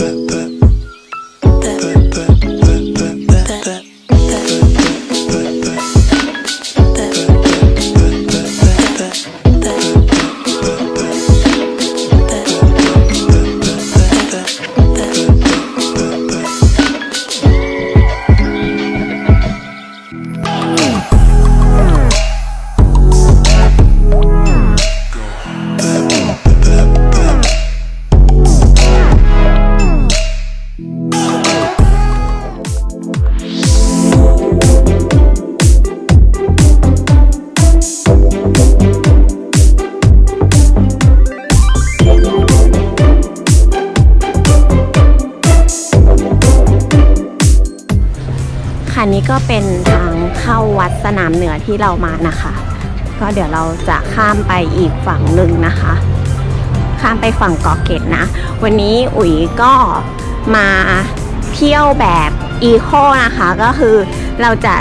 ค่ะ ก็เป็นทางเข้าวัดสนามเหนือที่เรามานะคะ ก็เดี๋ยวเราจะข้ามไปอีกฝั่งหนึ่งนะคะ ข้ามไปฝั่งเกาะเกร็ดนะ วันนี้อุ๋ยก็มาเที่ยวแบบอีโคนะคะก็คือเราจะ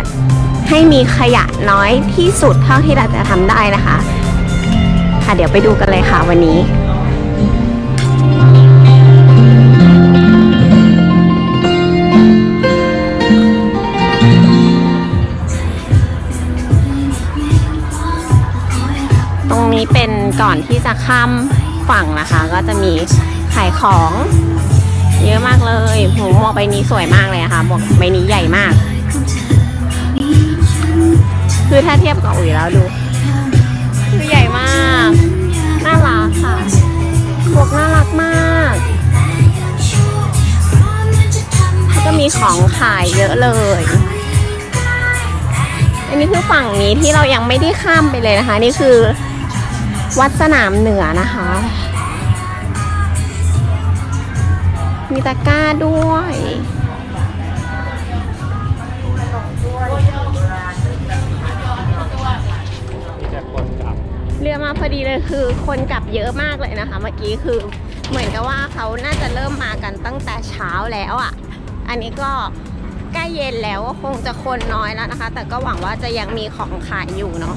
ให้มีขยะน้อยที่สุดเท่าที่เราจะทำได้นะคะ ค่ะเดี๋ยวไปดูกันเลยค่ะวันนี้ ที่จะข้ามฝั่งนะคะ ก็จะมีขายของ เยอะมากเลยหมวกใบนี้สวยมากเลยนะคะหมวกใบนี้ใหญ่มาก คือถ้าเทียบกับอุ๋ยแล้วดูคือใหญ่มาก น่ารักค่ะหมวกน่ารักมากแล้วก็มีของขายเยอะเลยอันนี้คือฝั่งนี้ที่เรายังไม่ได้ข้ามไปเลยนะคะ นี่คือ วัดสนามเหนือนะคะ มีตะกร้าด้วย เรือมาพอดีเลยคือคนกลับเยอะมากเลยนะคะ เมื่อกี้คือเหมือนกับว่าเขาน่าจะเริ่มมากันตั้งแต่เช้าแล้วอะ่ะ อันนี้ก็ใกล้เย็นแล้วก็คงจะคนน้อยแล้วนะคะ แต่ก็หวังว่าจะยังมีของขายอยู่เนาะ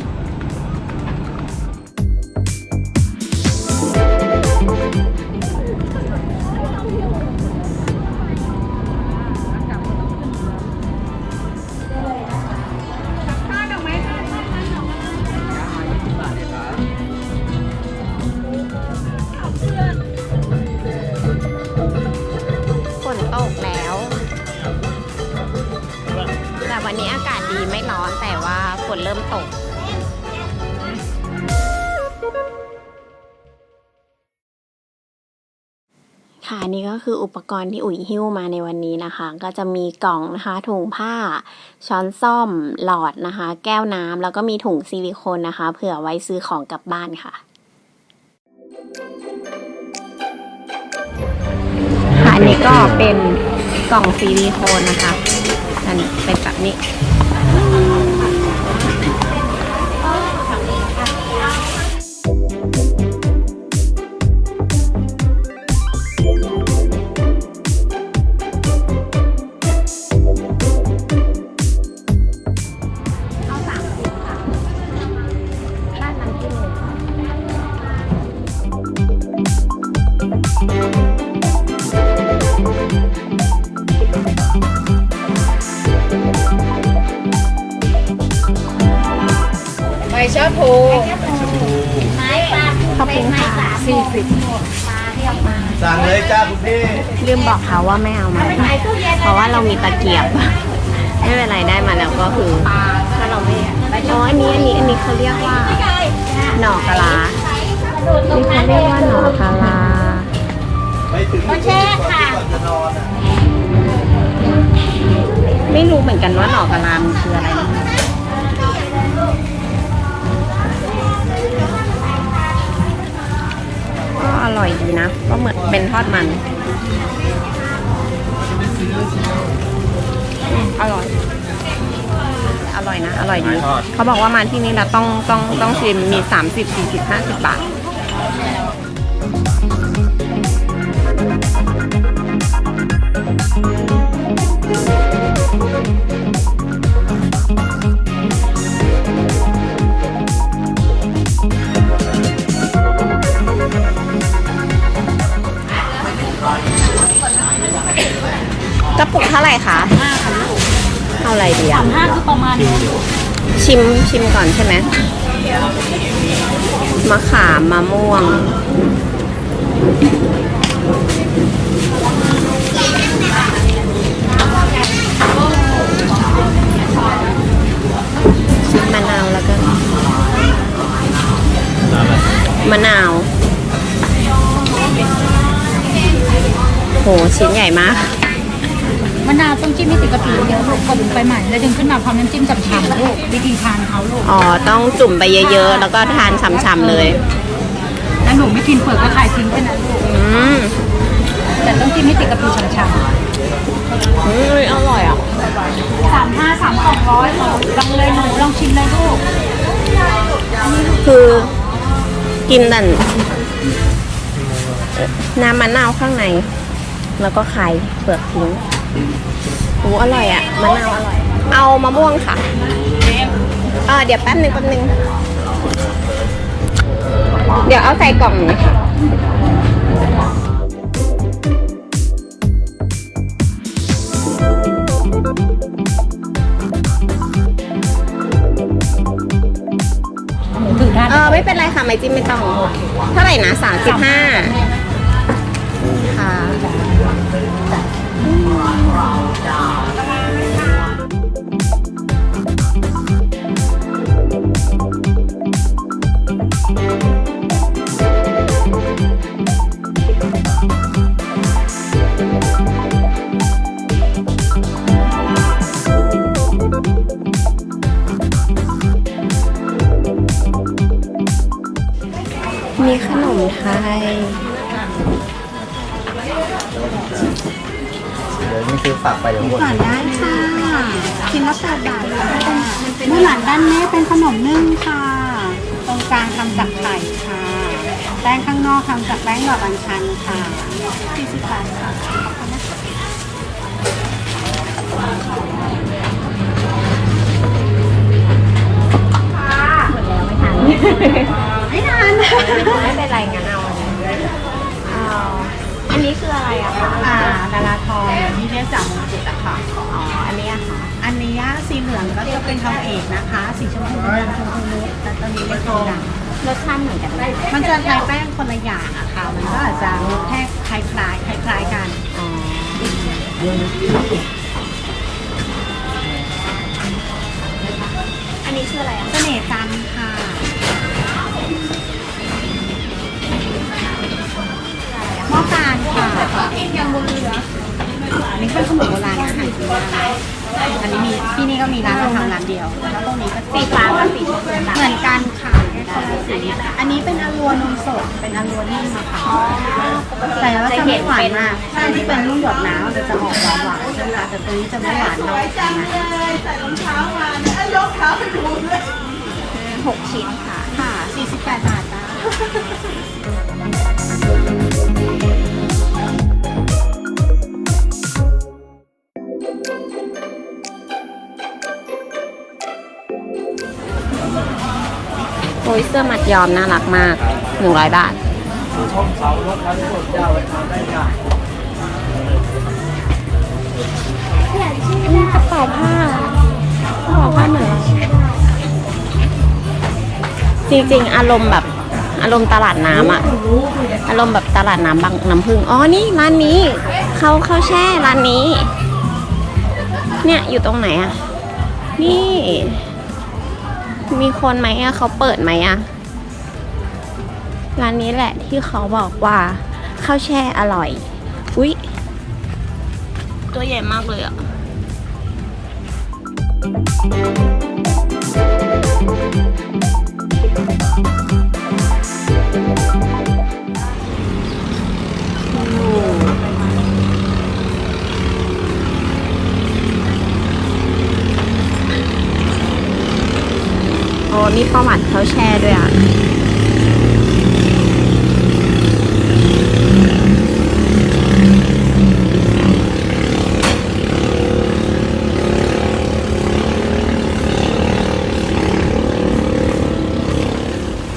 Thank you. นี่ก็คืออุปกรณ์ที่อุ๋ยหิ้วมาในวันนี้นะคะ ก็จะมีกล่องนะคะถุงผ้า ช้อนซ่อมหลอดนะคะ แก้วน้ำแล้วก็มีถุงซิลิโคนนะคะ เผื่อไว้ซื้อของกลับบ้านค่ะค่ะอันนี้ก็เป็นกล่องซิลิโคนนะคะอันนี้เป็นแบบนี้ ชะพูขอบคุณค่ะสี่สิบสั่งเลยจ้าคุณพี่ลืมบอกเขาว่าไม่เอามาเพราะว่าเรามีตะเกียบไม่เป็นไรได้มาแล้วก็คือถ้าเราไม่อ๋ออันนี้อันนี้อันนี้เขาเรียกว่าหน่อกะลานี่เขาเรียกว่าหน่อกะลาไปถึงก็แช่ค่ะก่อนจะนอนอะไม่รู้เหมือนกันว่าหน่อกะลามันคืออะไร ร่อยดีนะ ก็เหมือนเป็นทอดมันอืมอร่อย อร่อยนะ อร่อยดี เขาบอกว่ามาที่นี่เราต้องต้องต้องชิมมี 30 40 50 บาท ระปุกเท่าไหร่คะห้าค่ะลูกเอาอะไรดีสาอะมห้าคือประมาณนี้ชิมชิมก่อนใช่ไหมมะขามมะม่วง ชิมมะนาวแล้วกันมะนาว โห ชิ้นใหญ่มาก มะนาวต้องจิ้มให้ติดกะปิเยอะลูกกดลงไปใหม่แล้วดึงขึ้นมาพร้อมน้ำจิ้มฉ่ำๆลูกวิธีทานเขาลูกอ๋อ ต้องจุ่มไปเยอะๆ แล้วก็ทานฉ่ำๆเลย แล้วหนูไม่กินเปลือกก็ขายทิ้งไปนะลูกอืมแต่ต้องจิ้มให้ติดกะปิฉ่ำอืมอร่อยอะๆสามห้าสามสองร้อยลองเลยหนูลองชิมเลยลูกคือกินแต่น้ำมะนาวข้างใน แล้วก็คายเปลือกทิ้ง โอ้อร่อยอะมะนาวอร่อย เอามะม่วงค่ะเออเดี๋ยวแป๊บนึงแป๊บนึงเดี๋ยวเอาใส่กล่องนะคะหนูถือได้เออไม่เป็นไรค่ะ ไม่จิ้มไม่ต้อง เท่าไหร่นะสามสิบห้า ขนมไทยเดี๋ยวนี่คือฝากไปเดี๋ยวหมดก่อนได้ค่ะชิ้นละแปดบาทค่ะเมื่อหลังด้านนี้เป็นขนมนึ่งค่ะ ตรงกลางทำจากไข่ค่ะ แป้งข้างนอกทำจากแป้งดอกอัญชันค่ะ40บาทค่ะไม่นานไม่เป็นไรงั้น อันนี้คืออะไรอะคะอ่าดาราทองที่เรียกจากมงกุฎอะค่ะ อ๋อ อันนี้อะค่ะอันนี้สีเหลืองก็จะเป็นทองเอกนะคะ สีชมพูเป็นชมพูนุชแต่ตัวนี้เป็นทองดำ รสชาติเหมือนกันไหมมันจะใช้แป้งคนละอย่างอะค่ะ มันก็อาจจะรสแค่คล้ายคล้ายๆคล้ายๆกัน อ๋ออันนี้ชื่ออะไรอะเสน่ห์จันทร์ ค่ะหม้อการค่ะยังบนเรืออันนี้เป็นขนมโบราณอาหารจีนนะคะอันนี้มีที่นี่ก็มีร้านทำร้านเดียว แล้วตรงนี้ก็สีฟ้ากับสีชมพูต่เหมือนกันค่ะอันนี้เป็นอลัวนมสด เป็นอลัวนิ่มอะค่ะแต่ว่าจะไม่หวานมากใช่ที่เป็นลูกหยดน้ำจะจะออกหวานหวานๆใช่ไหมคะแต่ตัวนี้จะไม่หวานเท่ากันนะหกชิ้นค่ะ ค่ะ48บาทจ้า โอ้ยเสื้อมัดยอมน่ารักมากหนึ่งร้อยบาทช่องเสารถทั้งหมดยาวไว้ทำได้ยากกระเป๋าผ้ากระเป๋าผ้าเหมือนเราจริงๆ อารมณ์แบบ อารมณ์ตลาดน้ำอะอารมณ์แบบตลาดน้ำบางน้ำพึ่งอ๋อนี่ร้านนี้เขาเขาแช่ร้านนี้ เนี่ยอยู่ตรงไหนอะนี่ มีคนไหมอะเขาเปิดไหมอะร้านนี้แหละที่เขาบอกว่าข้าวแช่อร่อย อุ๊ย ตัวใหญ่มากเลยอะ มีประวัติเขาแชร์ด้วยอะ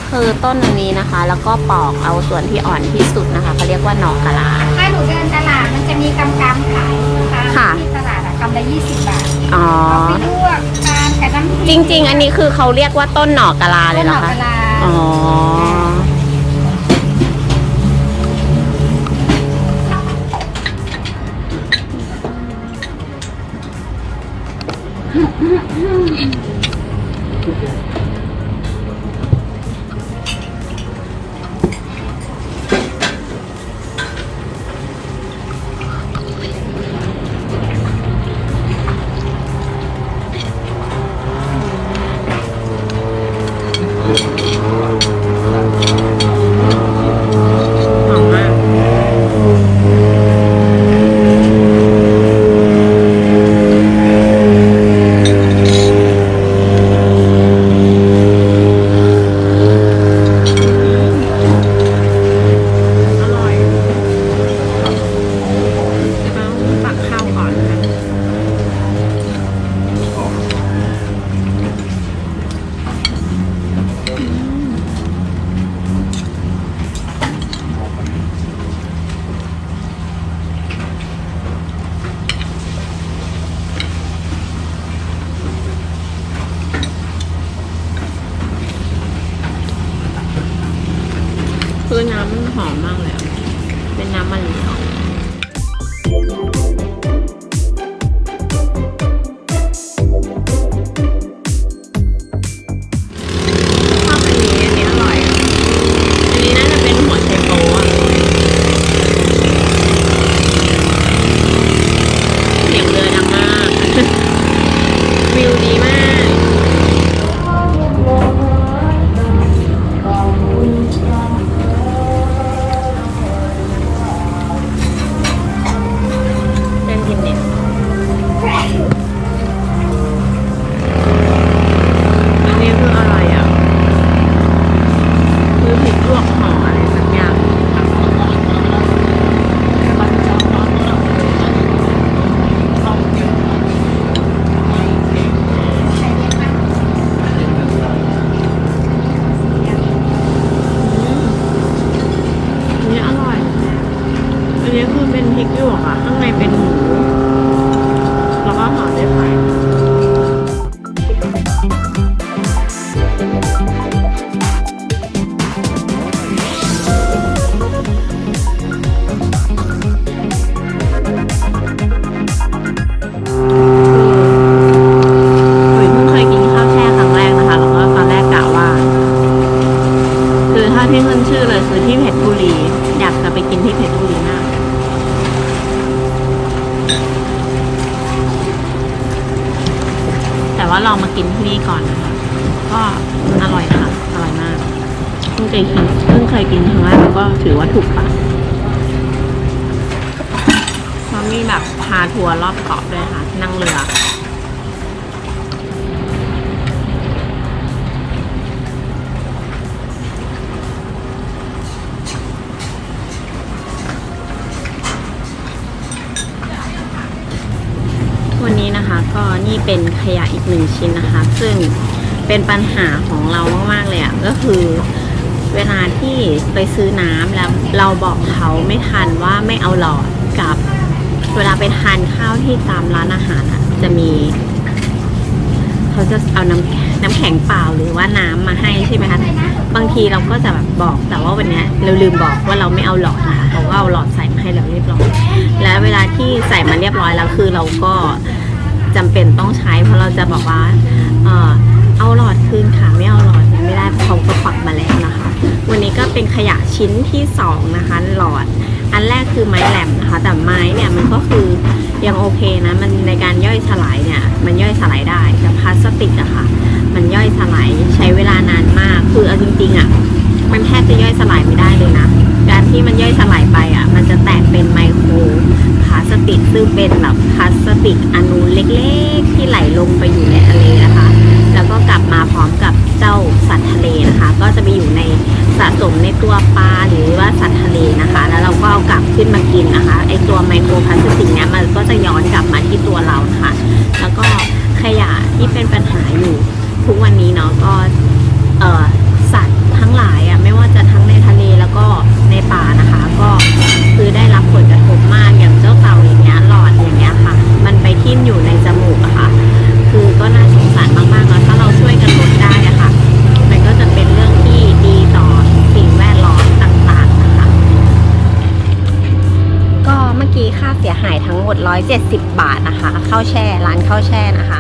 คือต้นอันนี้นะคะ แล้วก็ปอกเอาส่วนที่อ่อนที่สุดนะคะเขาเรียกว่าหนอกกะลา ถ้าหนูเดินตลาดมันจะมีกำกำขายตามค่ะ ที่ตลาดอะกำละ20บาทอ๋อไปลวกทานกับน้ำพ จริกริง ๆ อันนี้คือเขาเรียกว่าต้นหน่อกะลาเลยเหรอต้นหคะกกะลา อ๋อ็นี่เป็นขยะอีกหนึ่งชิ้นนะคะ ซึ่งเป็นปัญหาของเรามากๆเลยอะ่ะก็คือเวลาที่ไปซื้อน้ำแล้วเราบอกเขาไม่ทันว่าไม่เอาหลอดกับเวลาไปทานข้าวที่ตามร้านอาหารอะจะมี เขาจะเอาน้ำน้ำแข็งเปล่าหรือว่าน้ำมาให้ใช่ไหมคะบางทีเราก็จะแบบบอกแต่ว่าวันนี้เราลืมบอกว่าเราไม่เอาหลอดนะคะเขาก็เอาหลอดใส่มาให้เราเรียบร้อย และเวลาที่ใส่มาเรียบร้อยแล้วคือเราก็ จำเป็นต้องใช้เพราะเราจะบอกว่าเออเอาหลอดคืนค่ะไม่เอาหลอดไม่ได้เพราะเขาก็ปักมาแล้วนะคะ วันนี้ก็เป็นขยะชิ้นที่สองนะคะหลอด อันแรกคือไม้แหลมนะคะ แต่ไม้เนี่ยมันก็คือยังโอเคนะมันในการย่อยสลายเนี่ยมันย่อยสลายได้แต่พลาสติกอะค่ะ มันย่อยสลายใช้เวลานานมากคือเอาจริงๆอะ มันแทบจะย่อยสลายไม่ได้เลยนะ การที่มันย่อยสลายไปอะ มันจะแตกเป็นไมโครพลาสติกซึ่งเป็นแบบพลาสติกอนูเล็กๆ ที่ไหลลงไปอยู่ในทะเลนะคะ แล้วก็กลับมาพร้อมกับเจ้าสัตว์ทะเลนะคะ ก็จะไปอยู่ในสะสมในตัวปลาหรือว่าสัตว์ทะเลนะคะ แล้วเราก็เอากลับขึ้นมากินนะคะไอตัวไมโครพลาสติกเนี้ยมันก็จะย้อนกลับมาที่ตัวเรานะคะแล้วก็ขยะที่เป็นปัญหาอยู่ทุกวันนี้เนาะก็ 170 บาทนะคะข้าวแช่ร้านข้าวแช่นะคะ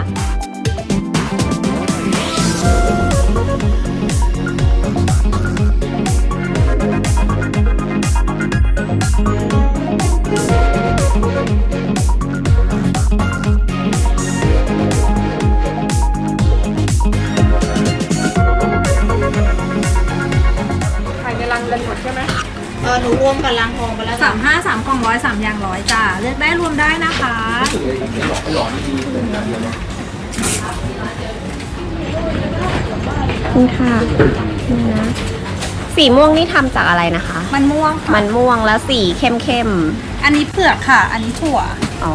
ค่ะนี่นะ สีม่วงนี่ทำจากอะไรนะคะ มันม่วงค่ะมันม่วงแล้วสีเข้มเข้มอันนี้เผือกค่ะ อันนี้ถั่ว ๆอ๋อ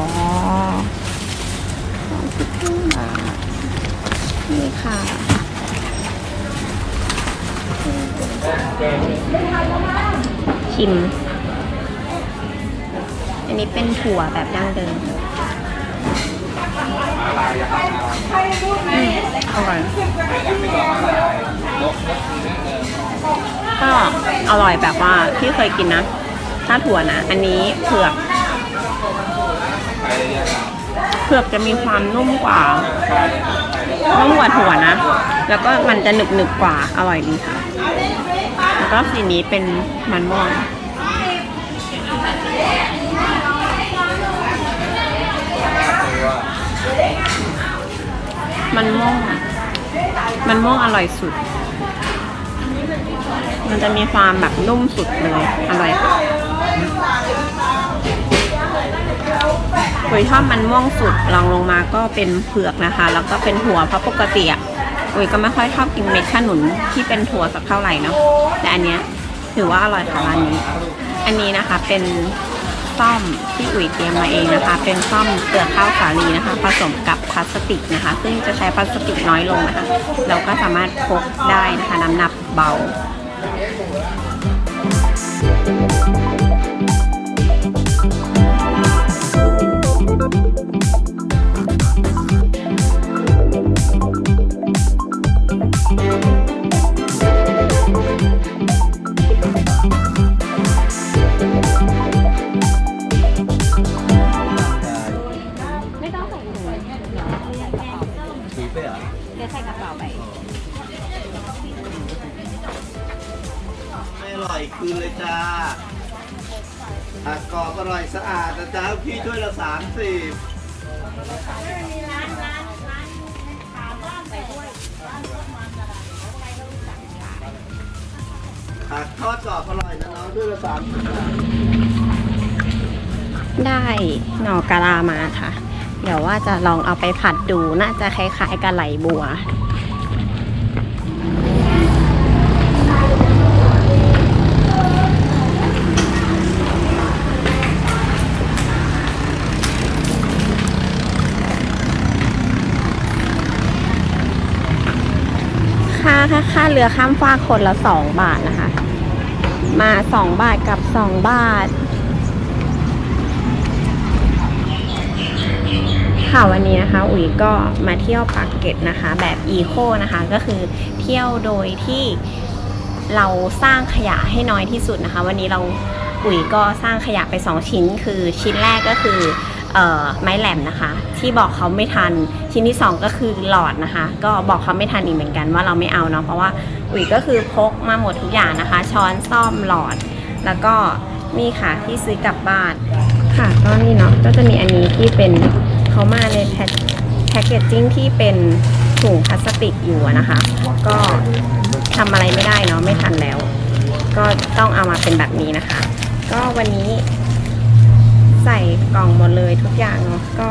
นี่ค่ะ ชิม อันนี้เป็นถั่วแบบดั้งเดิม อืมอร่อยก็อร่อยแบบว่าที่เคยกินนะ ถ้าถั่วนะ อันนี้เผือก เผือกจะมีความนุ่มกว่า นุ่มกว่าถั่วนะ แล้วก็มันจะหนึบหนึบกว่า อร่อยดีค่ะ แล้วก็สีนี้เป็นมันม่วง มันม่วงมันม่วงอร่อยสุด มันจะมีความแบบนุ่มสุดเลย อร่อยคุยชอบมันม่วงสุดลองลงมาก็เป็นเผือกนะคะ แล้วก็เป็นถั่วเพราะปกติอะอุยก็ไม่ค่อยชอบกินเม็ดขนุนที่เป็นถั่วสักเท่าไหร่เนาะแต่อันเนี้ยถือว่าอร่อยค่ะร้านนี้ อันนี้นะคะเป็น ซ่อมที่อุ๋ยเตรียมมาเองนะคะ เป็นซ่อมเปลือกข้าวสาลีนะคะ ผสมกับพลาสติกนะคะ ซึ่งจะใช้พลาสติกน้อยลงนะคะ เราก็สามารถพกได้นะคะน้ำหนักเบา ร่อยคืนเลยจ้าผักกรอบอร่อยสะอาดนะจ๊ะพี่ถ้วยละสามสิบผักทอดกรอบอร่อยนะน้องถ้วยละสามสิบได้หน่อกะลามาค่ะ เดี๋ยวว่าจะลองเอาไปผัดดูน่าจะคล้ายๆกับไหลบัว ค่าค่าค่าเรือข้ามฟากคนละสองบาทนะคะ มาสองบาทกับสองบาท ค่ะวันนี้นะคะ อุ๋ยก็มาเที่ยวปากเกร็ดนะคะ แบบอีโคนะคะ ก็คือเที่ยวโดยที่เราสร้างขยะให้น้อยที่สุดนะคะ วันนี้เราอุ๋ยก็สร้างขยะไป 2 ชิ้น คือชิ้นแรกก็คือ ไม้แหลมนะคะ ที่บอกเขาไม่ทัน ชิ้นที่ 2 ก็คือหลอดนะคะ ก็บอกเขาไม่ทันอีกเหมือนกันว่าเราไม่เอาเนาะเพราะว่าอุ๋ยก็คือพกมาหมดทุกอย่างนะคะ ช้อนซ่อมหลอด แล้วก็นี่ค่ะที่ซื้อกลับบ้านค่ะก็นี่เนาะก็จะมีอันนี้ที่เป็นเขามาในแพ็คแพกเกจจิ้งที่เป็นถุงพลาสติกอยู่นะคะ ก็ทำอะไรไม่ได้เนาะไม่ทันแล้ว ก็ต้องเอามาเป็นแบบนี้นะคะ ก็วันนี้ ใส่กล่องหมดเลยทุกอย่างเนาะก็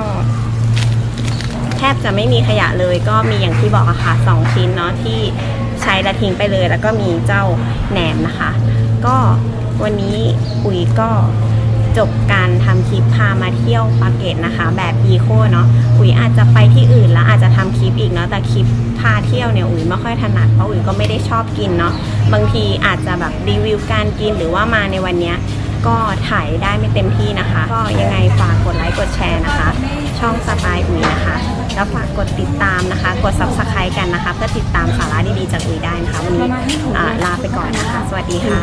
แทบจะไม่มีขยะเลยก็มีอย่างที่บอกอะค่ะสองชิ้นเนาะที่ใช้และทิ้งไปเลย แล้วก็มีเจ้าแหนมนะคะ ก็วันนี้ปุ๋ยก็จบการทำคลิปพามาเที่ยวปาเกตนะคะ แบบอีโคเนาะอุ๋ยอาจจะไปที่อื่นแล้วอาจจะทำคลิปอีกเนาะแต่คลิปพาเที่ยวเนี่ยอุ๋ยไม่ค่อยถนัดเพราะอุ๋ยก็ไม่ได้ชอบกินเนาะบางทีอาจจะแบบรีวิวการกินหรือว่ามาในวันเนี้ย ก็ถ่ายได้ไม่เต็มที่นะคะ ก็ยังไงฝากกดไลค์กดแชร์นะคะ ช่องสไตล์อุ๋ยนะคะ แล้วฝากกดติดตามนะคะ กด subscribe กันนะคะเพื่อติดตามสาระดีๆจากอุ๋ยได้นะคะ วันนี้ลาไปก่อนนะคะ สวัสดีค่ะ